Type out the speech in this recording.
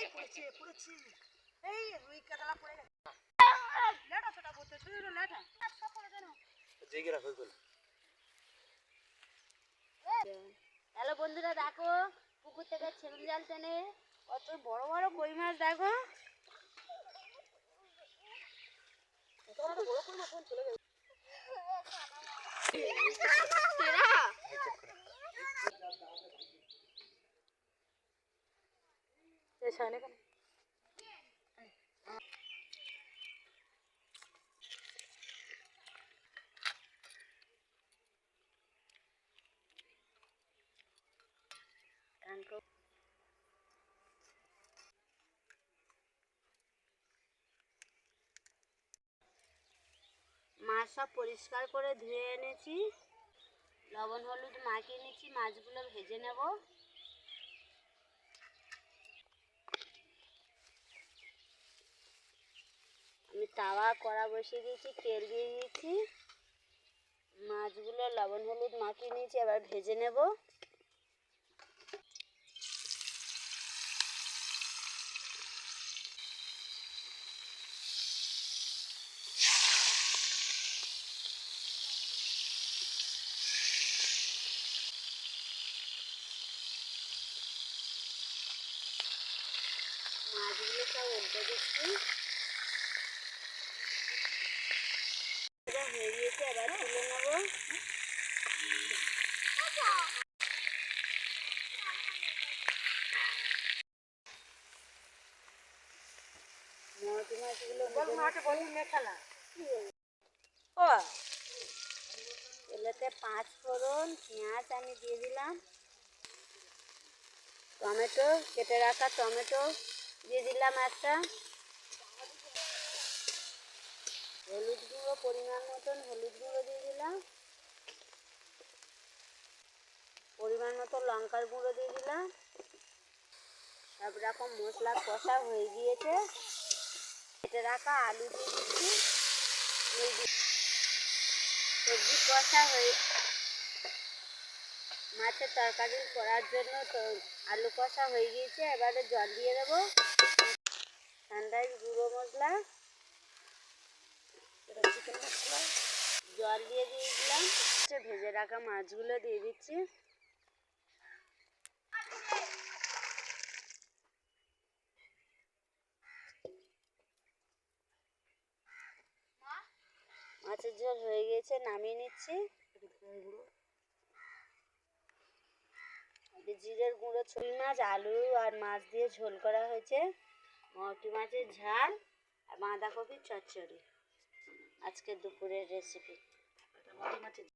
এই পড়েছে পড়েছে। এই রুই কাতলা পড়ে গেছে। লেটা ছোটা করতে তুই লেটা। সব পড়ে কেন জেগে রাখো এগুলো। হ্যালো বন্ধুরা দেখো পুকুর থেকে ছেলে জাল টেনে কত বড় বড় কই মাছ দেখো। সামনে কেন মাছ সব পরিষ্কার করে ধুয়ে এনেছি। লবণ হলুদ মাখিয়ে নিচ্ছি মাছগুলো ভেজে নেব। তাওয়া, কড়া বসিয়ে দিয়েছি, তেল দিয়ে দিয়েছি। মাছগুলো লবণ, হলুদ মাখিয়ে নিয়েছি, এবার ভেজে নেব। মাছগুলো সব উল্টে দিচ্ছি এটা হয়ে গিয়েছে এবার পাঁচ ফোড়ন পেঁয়াজ আমি দিয়ে দিলাম টমেটো কেটে রাখা টমেটো দিয়ে দিলাম একটা। হলুদ গুঁড়ো, পরিমাণ মতন হলুদ গুঁড়ো দিয়ে দিলাম। পরিমাণ মতো লঙ্কার গুঁড়ো দিয়ে দিলাম। সব রকম মশলা কষা হয়ে গিয়েছে। কেটে রাখা আলু দিয়ে দিচ্ছি। সবজি কষা হয়ে মাছের তরকারি করার জন্য তো আলু কষা হয়ে গিয়েছে। এবারে জল দিয়ে দেবো। ঠান্ডায় গুঁড়ো মশলা। জল দিয়ে দিয়ে দিলাম ভেজে রাখা মাছগুলো দিয়ে দিচ্ছি। মাছের ঝোল হয়ে গিয়েছে নামিয়ে নিচ্ছি। জিরের গুঁড়ো ছুই মাছ, আলু আর মাছ দিয়ে ঝোল করা হয়েছে। মটি মাছের ঝাল আর বাঁধাকপির চচ্চড়ি। আজকে দুপুরের রেসিপি মাটি মাটি